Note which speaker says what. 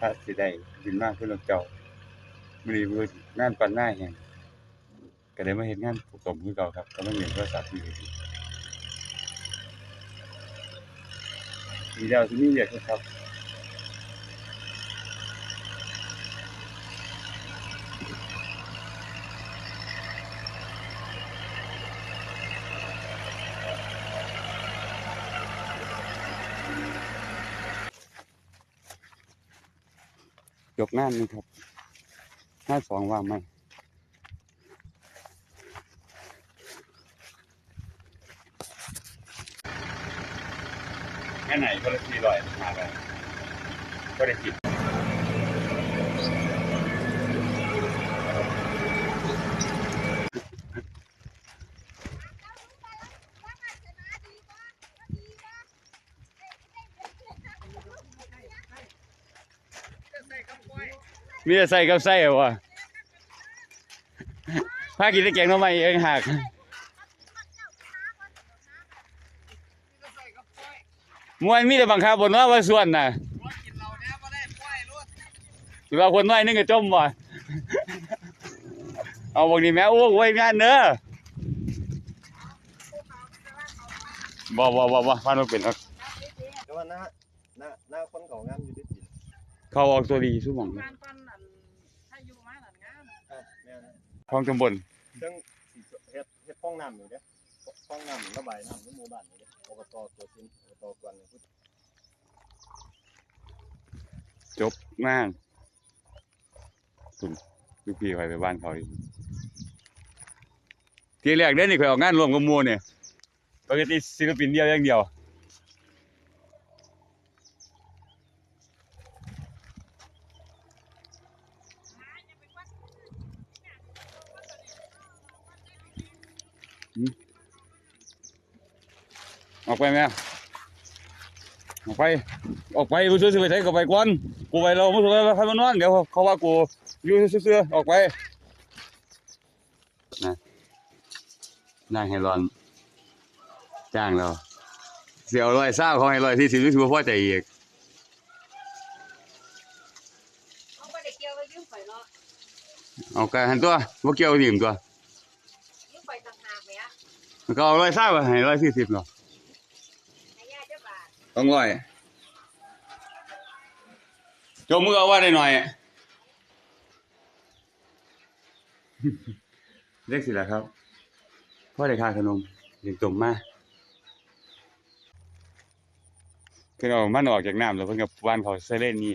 Speaker 1: พระสิได้บินมากขึ้นลงเจ้ามื้อนี้เพิ่นงานปันหน้าแฮงก็เลยมาเห็นงานปกมคือเก่าครับก็ไม่เห็นโทรศัพท์อยู่ดีมีแล้วที่นี่เยอะครับ ยกงานนี่ครับห้าสองว่างไหมแค่ไหนก็ละสี่ร้อยมาไปก็ได้จิบ มีแต่ใส่กับใส่เหรอวะพากินได้แกงหน้ำไม้เองหักมวนมีแต่บังคับบนว่าว่าส่วนน่ะหรือว่าคนน้อยนึงก็จมบ่เอาบางนี้แม่โอ้โหงานเด้อบ่บ่บ่บ่พานบ่เป็นหรอก
Speaker 2: แต่ว่าหน้าหน้าหน้าคนเก่างามอยู่ที่ดิน
Speaker 1: เขาออกตัวดีสุหม่องเลย
Speaker 3: การปั้นอันถ้าอยู่มาหลังงาม
Speaker 2: ครับแม่นะ
Speaker 1: ท้องตำบล
Speaker 2: เรื่องสิเฮ็ดเฮ็ดห้องน้ำอยู่เด้ห้องน้ำระบายน้ำในหมู่บ้านนี่เด้อบตตัวจริงอบตกวนนี่พูด
Speaker 1: จบงานคุณลูกพี่ไปไปบ้านเขาอีกทีแรกเด้อนี่ข่อยออกงานรวมกับหมู่เนี่ยปกติศิลปินเดียวอย่างเดียว ออกไปแม่ออกไป ออกไปกูซื้อสิไปใช้ก็ไปก่อนกูไปเราไม่ถูกแล้วให้มันนอนเดี๋ยวเขาว่ากูอยู่เสื้อๆออกไปนะนางไฮรอน จ้างเราเสียวร้อยเศร้าเขาให้ร้อยที่สิบรู้สึกว่าพอใจอีก
Speaker 3: เขาไม่ได้เกี่ยวกับยืมไปเนาะ
Speaker 1: เอากันหันตัวว่าเกี่ยวดิ่มตัว
Speaker 3: ยืมไปต่างหากไหมอะ
Speaker 1: มันก็เอาร้อยเศร้าให้ร้อยสี่สิบเนาะ
Speaker 3: ให้ญาติเจ้าบาท
Speaker 1: ต้องร้อยจมมือเอาว่าได้หน่อยเรียกสิละครับพ่อได้ค่าขนมเลี้ยงตมมาคือเอามันออกจากน้ำแล้วเพิ่นกับบ้านเขาใส่เล่นนี่